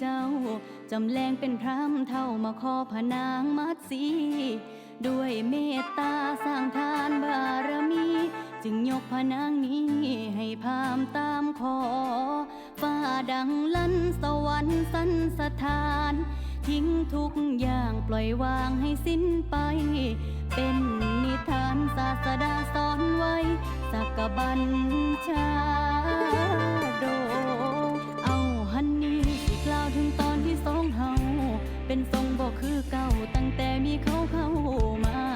เจ้า จำแรงเป็นพรามเท่ามาขอพนางมัดสีด้วยเมตตาสร้างทานบารมี จึงยกพนางนี้ให้พามตามขอฟ้าดังลั่นสวรรค์สันสถาน ทิ้งทุกอย่างปล่อยวางให้สิ้นไป เป็นนิทานศาสดาสอนไว้สักบัญชา เป็นทรงบอกคือเก่าตั้งแต่มีเขาเข้ามา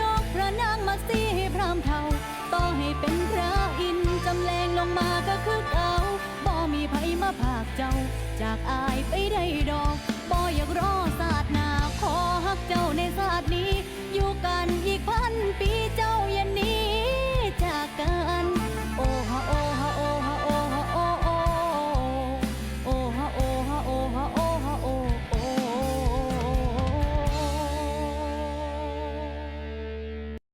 ยอมยกพระนางมาสีพรามเทาต่อให้เป็นพระอินจำแรงลงมาก็คือเก่าบ่มีไผมาภาคเจ้าจากอาย